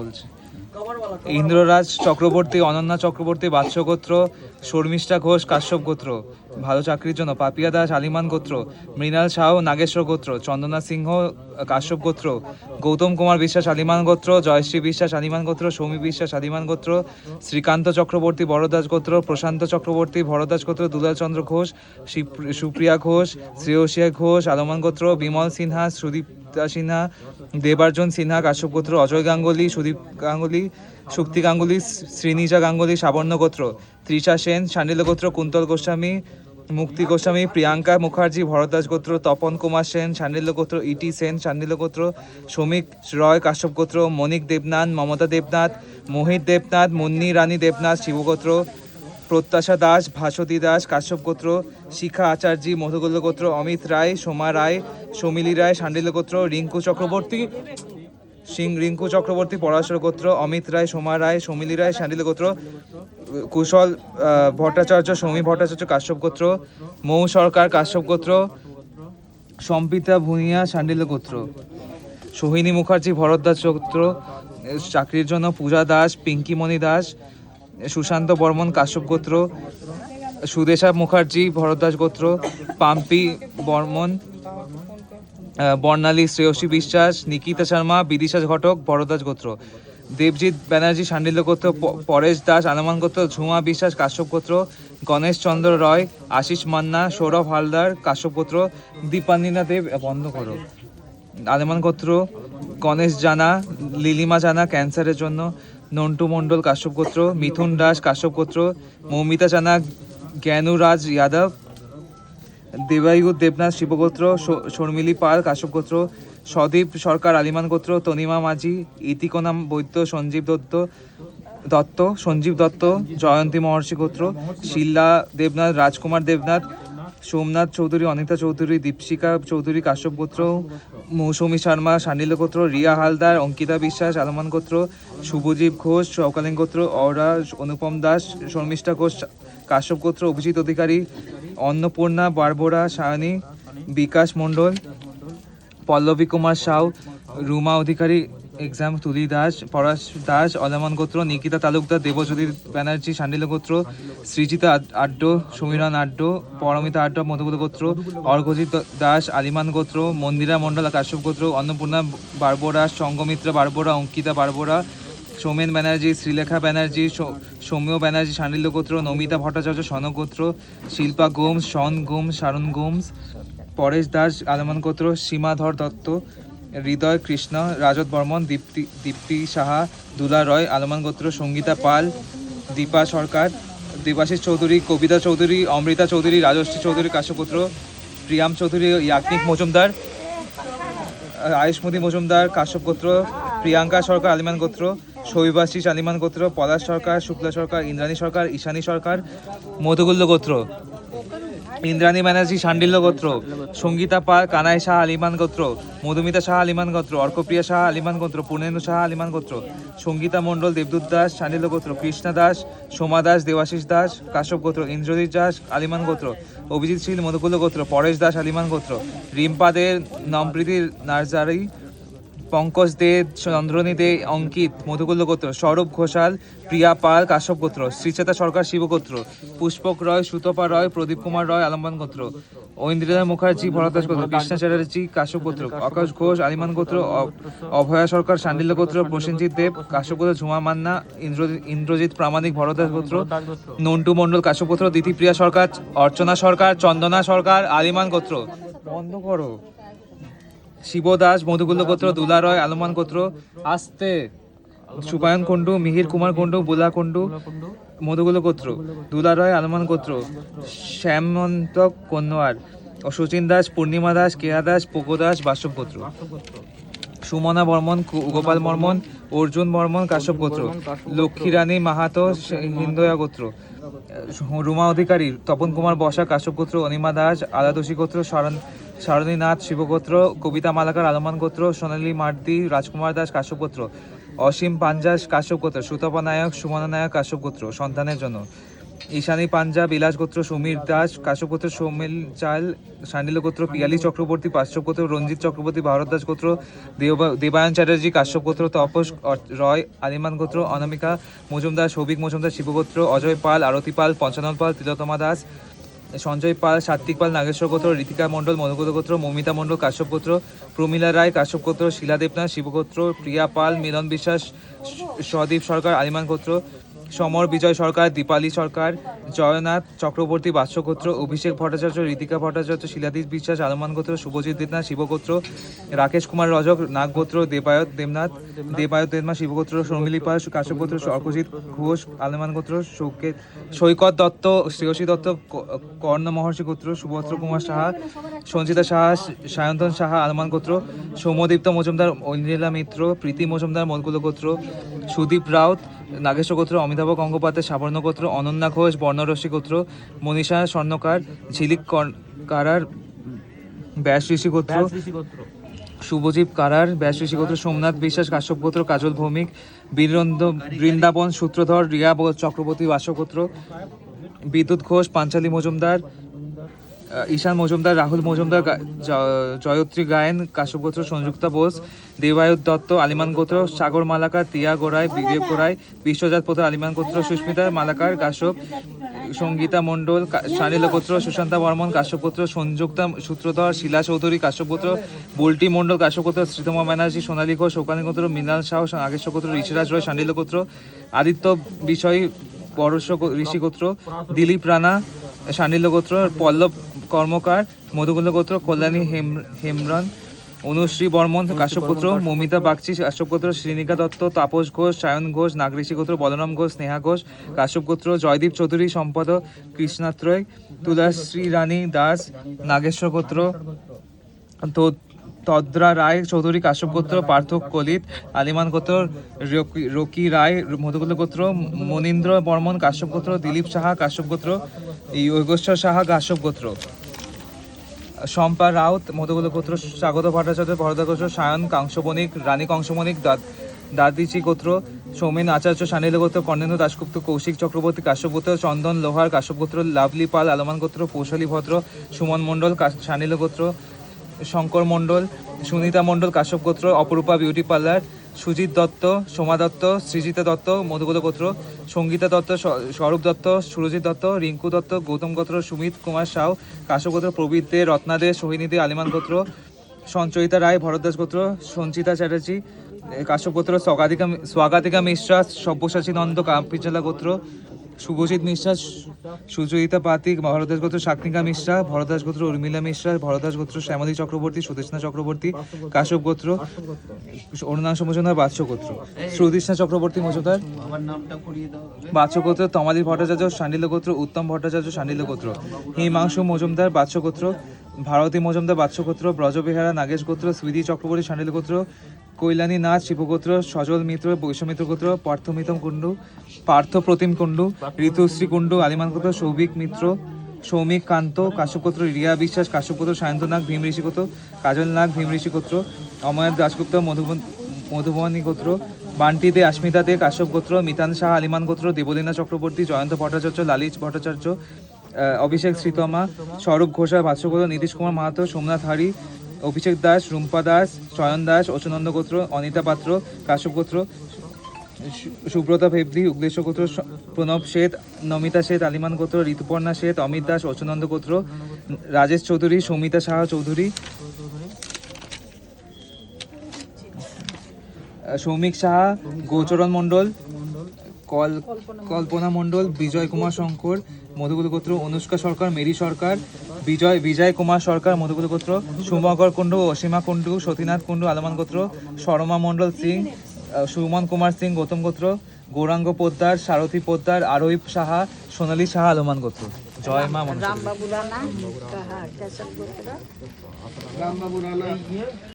বলছি। ইন্দ্ররাজ চক্রবর্তী অনন্যা চক্রবর্তী বাদশ গোত্র শর্মিষ্ঠা ঘোষ কাশ্যপ গোত্র। ভালো চাকরির জন্য পাপিয়া দাস, আলিমান গোত্র, মৃণাল সাউ নাগেশ্বর গোত্র, চন্দনা সিংহ, কাশ্যপ গোত্র, গৌতম কুমার বিশ্বাস, আলিমান গোত্র, জয়শ্রী বিশ্বাস, আলিমান গোত্র, সৌমি বিশ্বাস, আলিমান গোত্র, শ্রীকান্ত চক্রবর্তী, বড়দাস গোত্র, প্রশান্ত চক্রবর্তী, ভরদাস গোত্র, দুলালচন্দ্র ঘোষ সুপ্রিয়া ঘোষ, শ্রেয়সিয়া ঘোষ, আলমান গোত্র, বিমল সিনহা, সুদীপ্তা সিনহা, দেবার্জন সিনহা, কাশ্যপ গোত্র, অজয় গাঙ্গুলি, সুদীপ গাঙ্গুলি, শুক্তি গাঙ্গুলি, শ্রীনিজা গাঙ্গুলি, সাবর্ণ গোত্র, তৃষা সেন শান্ডিল গোত্র, কুন্তল গোস্বামী মুক্তি গোস্বামী, প্রিয়াঙ্কা মুখার্জি ভরদাস গোত্র তপন কুমার সেন শান্ডিল্য গোত্র, ইটি সেন শান্ডিল্য গোত্র, শ্রমিক রয়, কাশ্যপ গোত্র মনিক দেবনাথ, মমতা দেবনাথ, মোহিত দেবনাথ, মুন্নি রানী দেবনাথ শিবগোত্র প্রত্যাশা দাস ভাসতী দাস, কাশ্যপ গোত্র, শিখা আচার্যি, মধুগোল্ল গোত্র, অমিত রায়, সোমা রায়, সমিলি রায় শান্ডিল্য গোত্র, রিঙ্কু চক্রবর্তী, সিং রিঙ্কু চক্রবর্তী, পরাশর গোত্র, অমিত রায়, সোমা রায়, সমিলি রায় শান্ডিল গোত্র কুশল ভট্টাচার্য, সৌমি ভট্টাচার্য, কাশ্যপ গোত্র, মৌ সরকার, কাশ্যপ গোত্র, সম্পিতা ভুঁইয়া শান্ডিল গোত্র, সোহিনী মুখার্জি ভরদ্বাজ গোত্র, চাকরির জন্য পূজা দাস, পিঙ্কিমণি দাস, সুশান্ত বর্মন, কাশ্যপ গোত্র, সুদেশা মুখার্জি ভরদ্বাজ গোত্র, পাম্পি বর্মন বর্ণালী শ্রেয়সী বিশ্বাস, নিকিতা শর্মা বিদিশা ঘটক বড়দাস গোত্র। দেবজিৎ ব্যানার্জি শান্ডিল্য গোত্র পরেশ দাস, আনমান গোত্র ঝুমা বিশ্বাস, কাশ্যপ গোত্র গণেশ চন্দ্র রয়, আশিস মান্না, সৌরভ হালদার, কাশ্যপ গোত্র দীপান্বিনা দেব বন্ধ করো। আলেমান গোত্র গণেশ জানা, লিলিমা জানা, ক্যান্সারের জন্য, নন্টু মণ্ডল, কাশ্যপ গোত্র মিথুন দাস, কাশ্যপ গোত্র মৌমিতা জানা, জ্ঞানুরাজ যাদব, দেবায়ু দেবনাথ, শিবগোত্র শর্মিলি পাল, কাশ্যপ গোত্র সদীপ সরকার, আলিমান গোত্র, তনিমা মাঝি, ইতিকোনাম বৈদ্য, সঞ্জীব দত্ত দত্ত, সঞ্জীব দত্ত, জয়ন্তী মহর্ষি গোত্র শিল্লা দেবনাথ, রাজকুমার দেবনাথ, সোমনাথ চৌধুরী, অনিতা চৌধুরী দীপশিকা চৌধুরী, কাশ্যপ গোত্র, মৌসুমী শর্মা সান্ডিল গোত্র, রিয়া হালদার, অঙ্কিতা বিশ্বাস, আলমান গোত্র, শুভজীব ঘোষ চৌকালীন গোত্র অরা অনুপম দাস, শর্মিষ্ঠা ঘোষ, কাশ্যপ গোত্র, অভিজিৎ অধিকারী, অন্নপূর্ণা বারবোরা সায়নী বিকাশ মণ্ডল পল্লবী কুমার সাউ, রুমা অধিকারী, এক্সাম তুলি দাস, পরাশ দাস, অলমান গোত্র, নিকিতা তালুকদার দেবজ্যোতি ব্যানার্জি শান্ডিল গোত্র, সৃজিতা আড- আড্ড সমীরণ আড্ড, পরমিতা আড্ড মধুগুল গোত্র, অর্ঘজিৎ দাস, আলিমান গোত্র, মন্দিরা মণ্ডল কাশ্যপ গোত্র, অন্নপূর্ণা বারবোরা সঙ্গমিত্রা বারবোরা অঙ্কিতা বারবোরা সৌমেন ব্যানার্জি, শ্রীলেখা ব্যানার্জি সৌম্য ব্যানার্জি, শান্ডিল্য গোত্র, নমিতা ভট্টাচার্য, সনক গোত্র, শিল্পা গোমস শন গোমস শারণ গোমস পরেশ দাস, আলমান গোত্র, সীমাধর দত্ত, হৃদয় কৃষ্ণ রাজত বর্মন, দীপ্তি দীপ্তি সাহা, দুলা রয়, আলমান গোত্র, সঙ্গীতা পাল, দীপা সরকার, দেবাশিস চৌধুরী, কবিতা চৌধুরী, অমৃতা চৌধুরী, রাজশ্রী চৌধুরী, কাশ্যপুত্র, প্রিয়াম চৌধুরী, ইয়াকনিক মজুমদার, আয়ুষ্মতি মজুমদার কাশ্যপ গোত্র প্রিয়াঙ্কা সরকার, আলিমান গোত্র, শৈবাশিস, আলিমান গোত্র, পলাশ সরকার, শুক্লা সরকার, ইন্দ্রাণী সরকার, ঈশানী সরকার মধুগুল্য গোত্র। ইন্দ্রাণী ব্যানার্জি, শান্ডিল্য গোত্র, সঙ্গীতা পাল, কানাই শাহ আলিমান গোত্র, মধুমিতা শাহ আলিমান গোত্র, অর্কপ্রিয়া শাহ আলিমান গোত্র, পূর্ণেন্দু শাহ আলিমান গোত্র, সঙ্গীতা মণ্ডল, দেবদূত দাস, শান্ডিল্য গোত্র, কৃষ্ণা দাস, সোমা দাস, দেবাশিস দাস, কাশ্যপ গোত্র, ইন্দ্রজিৎ দাস আলিমান গোত্র, অভিজিৎ শীল মধুকুল্য গোত্র, পরেশ দাস আলিমান গোত্র রিম্পা দে নম্প্রীতি নার্জারি পঙ্কজ দে, চন্দ্রনী দে, অঙ্কিত, মধুকুল্ল গোত্র, সৌরভ ঘোষাল, প্রিয়া পাল, কাশ্যপ গোত্র, শ্রীচেতা সরকার শিবগোত্র পুষ্পক রয়, সুতপা রয়, প্রদীপ কুমার রয়, আলম্বান গোত্র ঐন্দ্রিতা মুখার্জি ভরদাস গোত্র, কৃষ্ণা চ্যাটার্জি, কাশ্যপ গোত্র আকাশ ঘোষ, আলিমান গোত্র অভয়া সরকার শান্ডিল্য গোত্র, প্রসেনজিৎ দেব, কাশ্যপ গোত্র, ঝুমা মান্না ইন্দ্রজিৎ প্রামাণিক ভরদাস গোত্র, নন্টু মণ্ডল, কাশ্যপ গোত্র, দিতিপ্রিয়া সরকার, অর্চনা সরকার, চন্দনা সরকার, আলিমান গোত্র। বন্ধ করো। শিব দাস গোত্র দুলা রয় আলমান গোত্র, আস্তে সুপায়ন কুণ্ডু, মিহির কুমার কুণ্ডু, বুলা কুণ্ডু মধুকুল্ল গোত্র দুলা রয় আলমান গোত্র, শ্যামন্ত কন্যার ও সচিন দাস, পূর্ণিমা দাস, কেয়া দাস পোকো দাস, বাসব গোত্র। সুমনা বর্মন গোপাল বর্মন, অর্জুন বর্মন, কাশ্যপ গোত্র। লক্ষ্মী রানী, মাহাতো, হিন্দয়া গোত্র। রুমা অধিকারী, তপন কুমার বসা, কাশ্যপ গোত্র, অনিমা দাস, আলাদোষী গোত্র, শরণ সারণীনাথ শিবগোত্র, কবিতা মালাকার আলমান গোত্র, সোনালী মার্দি, রাজকুমার দাস কাশ্যপ গোত্র, অসীম পাঞ্জাস কাশ্যপ গোত্র, সুতপা নায়ক, সুমনা নায়ক কাশ্যপ গোত্র সন্তানের জন্য। ঈশানী পাঞ্জা বিলাস গোত্র সমীর দাস কাশ্যপ গোত্র সৌমিল চাল সান্ডিল গোত্র পিয়ালি চক্রবর্তী পাশ্চপ গোত্র রঞ্জিত চক্রবর্তী, ভারত দাস গোত্র দেবা- দেবায়ন চ্যাটার্জি কাশ্যপ গোত্র, তপস রয়, আলিমান গোত্র, অনামিকা মজুমদার, সৌভিক মজুমদার শিবগোত্র, অজয় পাল, আরতি পাল, পঞ্চানন পাল তিলোতমা দাস সঞ্জয় পাল, সাত্বিক পাল, নাগেশ্বর গোত্র, ঋতিকা মণ্ডল মধুগত গোত্র, মমিতা মণ্ডল, কাশ্যপ গোত্র, প্রমীলা রায়, কাশ্যপ গোত্র, শিলা দেবনাথ, শিবগোত্র, প্রিয়া পাল, মিলন বিশ্বাস সদীপ সরকার, আলিমান গোত্র। সমর, বিজয় সরকার, দীপালি সরকার, জয়নাথ চক্রবর্তী বাৎস গোত্র অভিষেক ভট্টাচার্য, ঋতিকা ভট্টাচার্য, শিলাদীপ বিশ্বাস, আলমান গোত্র, শুভজিৎ দেবনাথ, শিবগোত্র, রাকেশ কুমার রজক, নাগ গোত্র, দেবায়ত দেবনাথ দেবায়ত দেবনাথ, শিবগোত্র শর্মিলী পাল, কাশ্যপ গোত্র, অর্কজিৎ ঘোষ, আলমান গোত্র সৌকেত সৈকত দত্ত, শ্রেয়সী দত্ত কর্ণ মহর্ষি গোত্র, সুভদ্র কুমার সাহা সঞ্চিতা সাহা, সায়ন্তন সাহা, আলমান গোত্র সৌমদীপ্ত মজুমদার, অনিলা মিত্র, প্রীতি মজুমদার, মলকুল গোত্র, সুদীপ রাউত নাগেশ্বর গোত্র অমিতাভ গঙ্গোপাধ্যায় সাবর্ণ গোত্র অনন্যা ঘোষ বর্ণরসী গোত্র মনীষা স্বর্ণকার ঝিলিক কারার ব্যাস ঋষি গোত্র শুভজীব কারার ব্যাস ঋষি গোত্র সোমনাথ বিশ্বাস কাশ্যপ গোত্র কাজল ভৌমিক বীরন্দ বৃন্দাবন সূত্রধর রিয়া চক্রবর্তী বাসগোত্র বিদ্যুৎ ঘোষ পাঞ্চালী মজুমদার ঈশান মজুমদার, রাহুল মজুমদার জয়ত্রী গায়েন কাশ্যপ গোত্র সংযুক্তা বোস, দেবায়ত দত্ত, আলিমান গোত্র, সাগর মালাকার তিয়া গোড়াই বিবেক গোড়াই, বিশ্বজাত পোতা আলিমান গোত্র, সুস্মিতা মালাকার, কাশ্যপ, সঙ্গীতা মণ্ডল, কা- সানিল গোত্র, সুশান্তা বর্মন কাশ্যপ গোত্র সংযুক্তা সূত্রধর, শিলা চৌধুরী কাশ্যপ গোত্র বুলটি মণ্ডল কাশ্যপ গোত্র শ্রীতমা ব্যানার্জি, সোনালী ঘোষ গোত্র মৃণাল সাহ নাগেশ্বর গোত্র ঋষিরাজ রয় সান্ডিল গোত্র, আদিত্য বিষয়, পরশ গো- ঋষি গোত্র, দিলীপ রানা সান্ডিল্য গোত্র, পল্লব কর্মকার মধুকুল গোত্র কল্যাণী হেম হেমরন অনুশ্রী বর্মন কাশ্যপ গোত্র মমিতা বাগচি কাশ্যপ গোত্র শ্রীনিকা দত্ত তাপস ঘোষ সায়ন ঘোষ নাগঋষি গোত্র বলরাম ঘোষ স্নেহা ঘোষ কাশ্যপ গোত্র জয়দীপ চৌধুরী সম্পদ কৃষ্ণাত্রয় তুলাশ্রী রানী দাস নাগেশ্বর গোত্র তদ্রা রায় চৌধুরী কাশ্যপ গোত্র পার্থ কলিত আলিমান গোত্র রকি- রকি রায় মধুকুল গোত্র মনীন্দ্র বর্মন কাশ্যপ গোত্র দিলীপ সাহা কাশ্যপ গোত্র যোগেশ্বর সাহা কাশ্যপ গোত্র। শম্পা রাউত মধুকুল গোত্র, স্বাগত ভট্টাচার্য, ভরদা গোত্র, সায়ন কাংশবণিক, রানী কংসবণিক দা- দাদিচি গোত্র, সৌমেন আচার্য, সানিল গোত্র, কর্ণেন্দ্র দাশগুপ্ত, কৌশিক চক্রবর্তী কাশ্যপ গোত্র, চন্দন লোহার কাশ্যপ লাভলি পাল, আলমান গোত্র, কৌশলী ভদ্র, সুমন মণ্ডল সানিল গোত্র, শঙ্কর মণ্ডল, সুনিতা মণ্ডল কাশ্যপ গোত্র, অপরূপা বিউটি পার্লার সুজিত দত্ত, সোমা দত্ত, সৃজিতা দত্ত মধুকুল গোত্র, সঙ্গীতা দত্ত স্বরূপ দত্ত, সুরজিৎ দত্ত, রিঙ্কু দত্ত, গৌতম গোত্র, সুমিত কুমার সাউ কাশ গোত্র, প্রবীর দে, রত্না দে, সোহিনী দে, আলিমান গোত্র, সঞ্চয়িতা রায় ভরতদাস গোত্র, সঞ্চিতা চ্যাটার্জি কাশ্যপ গোত্র, স্বগাতিকা স্বাগাতিকা মিশ্রা, সব্যসাচী নন্দ, কাম্পিচালা গোত্র শুভজিৎ মিশ্রা সু- সুচরিতা পাতিক ভরদাস গোত্র শাকনিকা মিশ্রা ভরদাস গোত্র উর্মিলা মিশ্রা ভরদাস গোত্র শ্যামলী চক্রবর্তী সুদেশনা চক্রবর্তী, কাশ্যপ গোত্র অরুণাংশ মজুমদার বাৎস গোত্র। সুদীষ্ণা চক্রবর্তী মজুমদার বাৎস গোত্র, তমালী ভট্টাচার্য সান্ডিল গোত্র, উত্তম ভট্টাচার্য সান্ডিল গোত্র। হিমাংশু মজুমদার বাৎস গোত্র, ভারতী মজুমদার বাৎস গোত্র, ব্রজবিহারা, নাগেশ গোত্র স্মৃতি চক্রবর্তী সান্ডিল গোত্র কৈলানী নাথ, শিবগোত্র, সজল মিত্র বৈশ্বমিত্র গোত্র, পার্থমিতম কুণ্ডু, পার্থ প্রতিম কুণ্ডু, ঋতুশ্রী কুণ্ডু, আলিমান গোত্র, সৌভিক মিত্র, সৌমিক কান্ত কাশ্যপত্র রিয়া বিশ্বাস কাশ্যপত্র সায়ন্ত নাগ ভীম ঋষি গোত্র, কাজল নাগ, ভীম ঋষি গোত্র অময় দাশগুপ্ত, মধুবন মধুবনী গোত্র, বান্টি দে আস্মিতা দে, কাশ্যপ গোত্র, মিতান শাহ আলিমান গোত্র, দেবলীনা চক্রবর্তী, জয়ন্ত ভট্টাচার্য লালিত ভট্টাচার্য অভিষেক শ্রীতমা স্বরূপ ঘোষা ভাস্কর নীতিশ কুমার মাহাতো, সোমনাথ হারি অভিষেক দাস, রুম্পা দাস, চয়ন দাস অচনন্দ গোত্র, অনিতা পাত্র, কাশ্যপ গোত্র সুব্রতা ভেবলি উগ্লেশ গোত্র প্রণব শেঠ নমিতা শেঠ আলিমান গোত্র, ঋতুপর্ণা শেঠ অমিত দাস অচনন্দ গোত্র, রাজেশ চৌধুরী, সৌমিতা সাহা চৌধুরী, সৌমিক সাহা, গৌচরণ মণ্ডল, কল কল্পনা মণ্ডল, বিজয় কুমার শঙ্কর মধুকুল গোত্র, অনুষ্কা সরকার, মেরি সরকার বিজয় বিজয় কুমার সরকার মধুপুর গোত্র সুমগর কুণ্ডু, অসীমা কুণ্ডু, সতীনাথ কুণ্ডু, আলমান গোত্র শর্মা মণ্ডল সিং সুমন কুমার সিং, গৌতম গোত্র গৌরাঙ্গ পোদ্দার, সারথী পোদ্দার, আরোহী সাহা, সোনালী সাহা, আলমান গোত্র জয় মা